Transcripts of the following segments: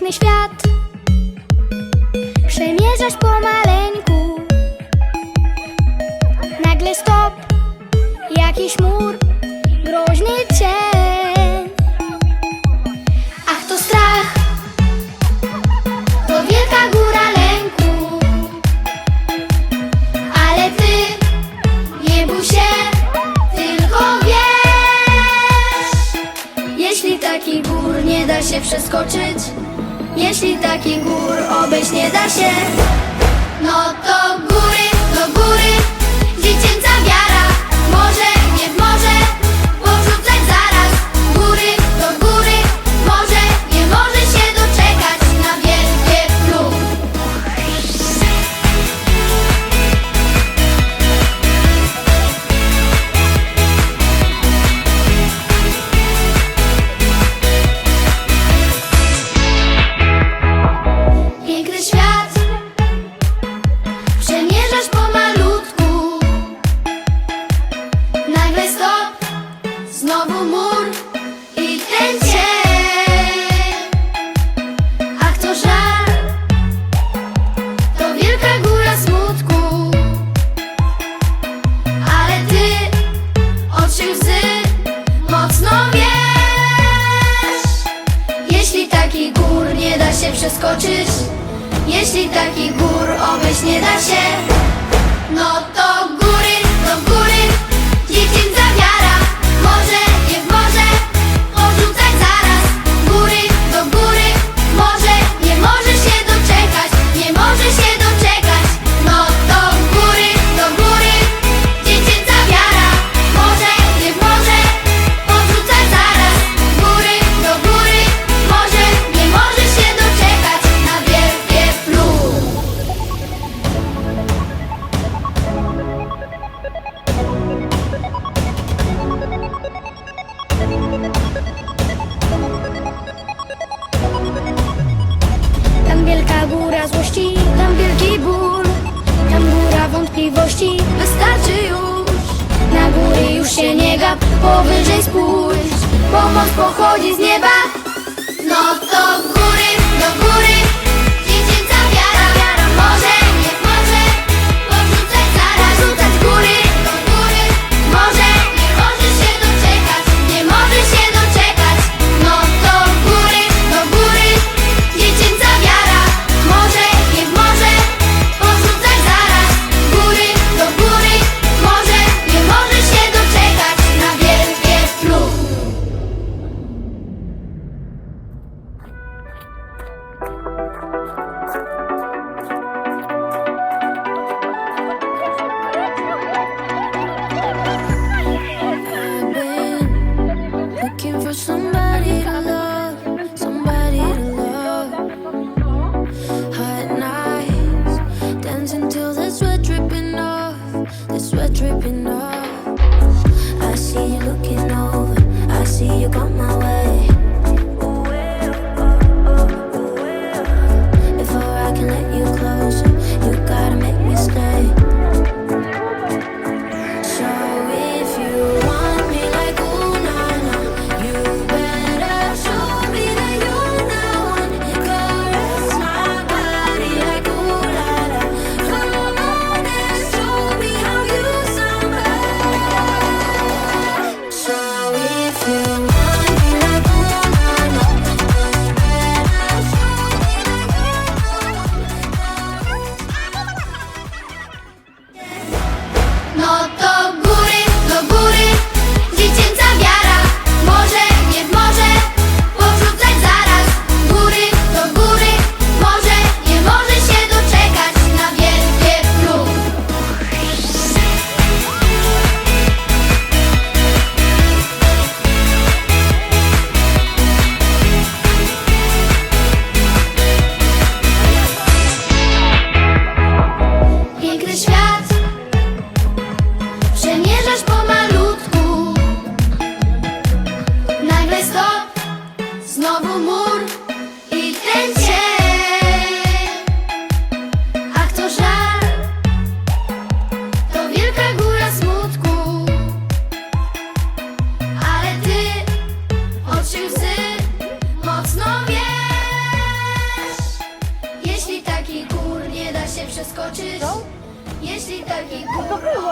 piękny świat. Przemierzasz pomaleńku Nagle stop, jakiś mur. Góra złości, tam wielki ból. Tam góra wątpliwości, wystarczy już. Na góry już się nie gap, powyżej spójrz. Pomoc pochodzi z nieba. No to góry, do góry.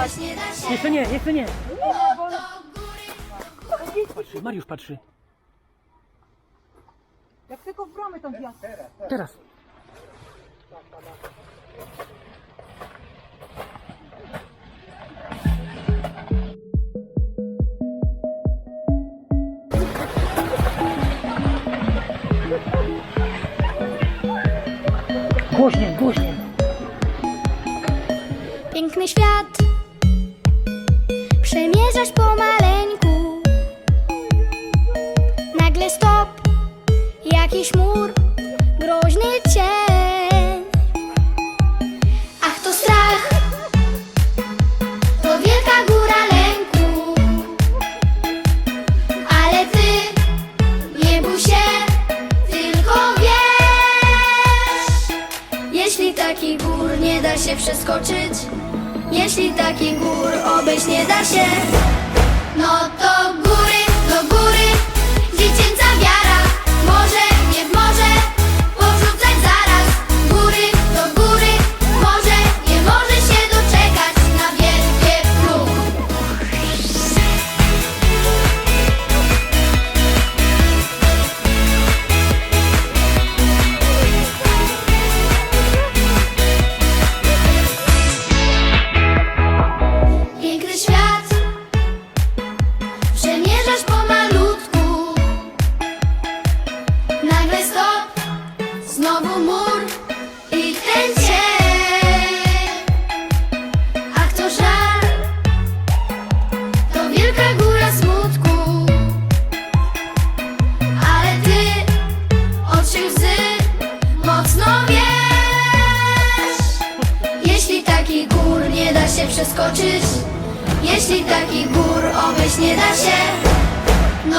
Choć. Jeszcze nie, jeszcze nie. Patrzy, Mariusz patrzy. Jak tylko w bramę tą gwiazdę. Teraz. Głośniej, głośniej. Piękny świat zmierzasz pomaleńku Nagle stop, jakiś mur, groźny cień. Ach to strach, to wielka góra lęku. Ale ty, nie bój się, tylko wiesz Jeśli taki gór nie da się przeskoczyć jeśli taki gór obejść nie da się No to góry, do góry Dziecięca wiara Może się przeskoczyć. Jeśli takich gór obejść nie da się No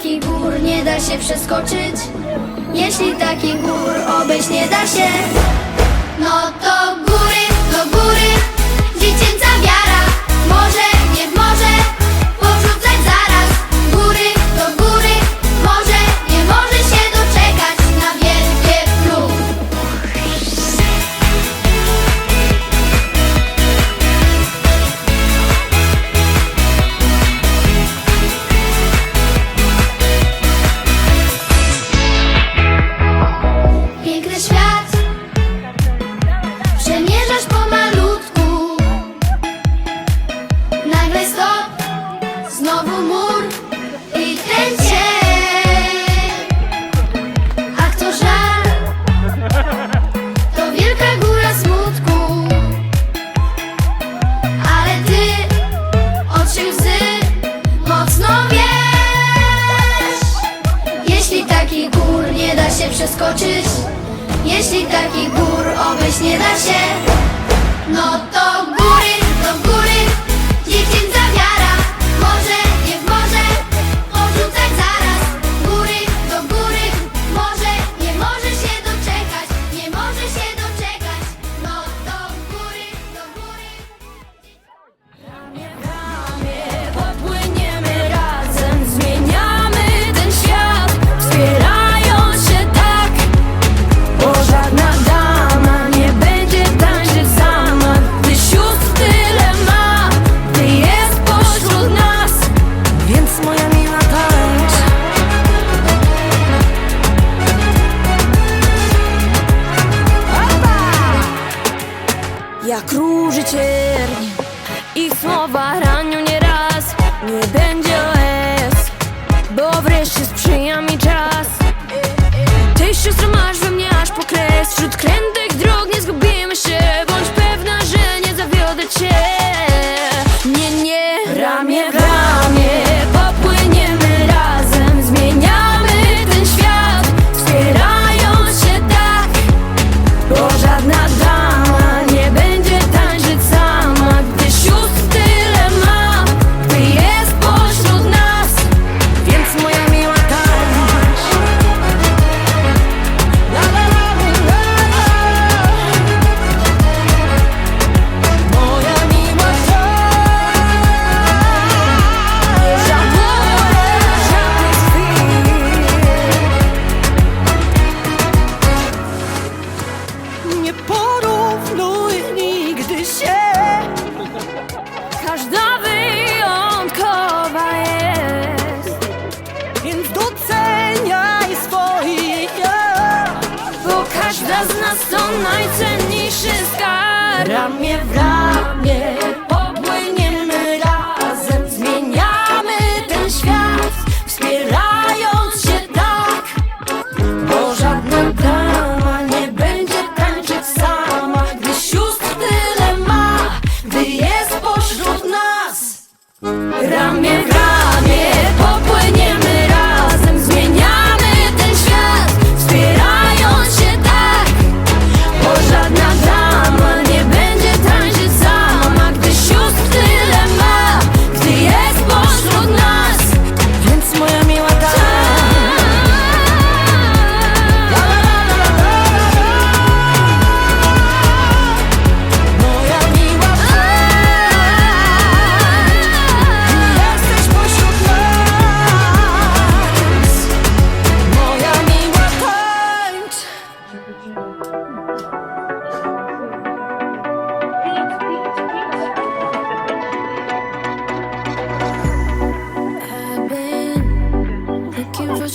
Taki gór nie da się przeskoczyć. Jeśli taki gór obejść nie da się No to góry, do góry. nie da się przeskoczyć. Jeśli takich gór obejść nie da się No to Вокруг крем nas to najcenniejszy skarb Ramię w ramię popłyniemy razem Zmieniamy ten świat, wspierając się tak Bo żadna dama nie będzie tańczyć sama Gdy sióstr tyle ma, gdy jest pośród nas. Ramię w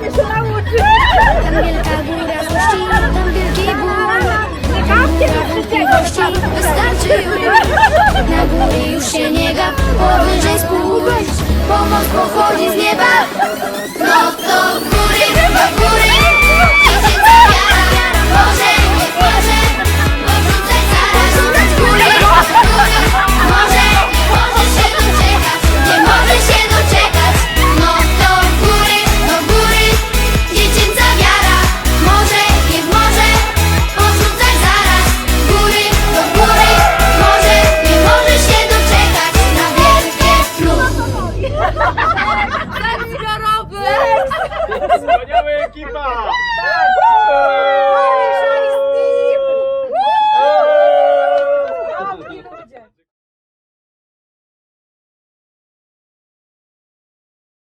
wyszalało oczy. Tam wielka góra złości, tam wielki ból. Nie kapcie mi wszystkiego. Wystarczy Na górę już się nie gap, powyżej spójrz. Pomoc pochodzi z nieba. No to w góry, do góry. Idzie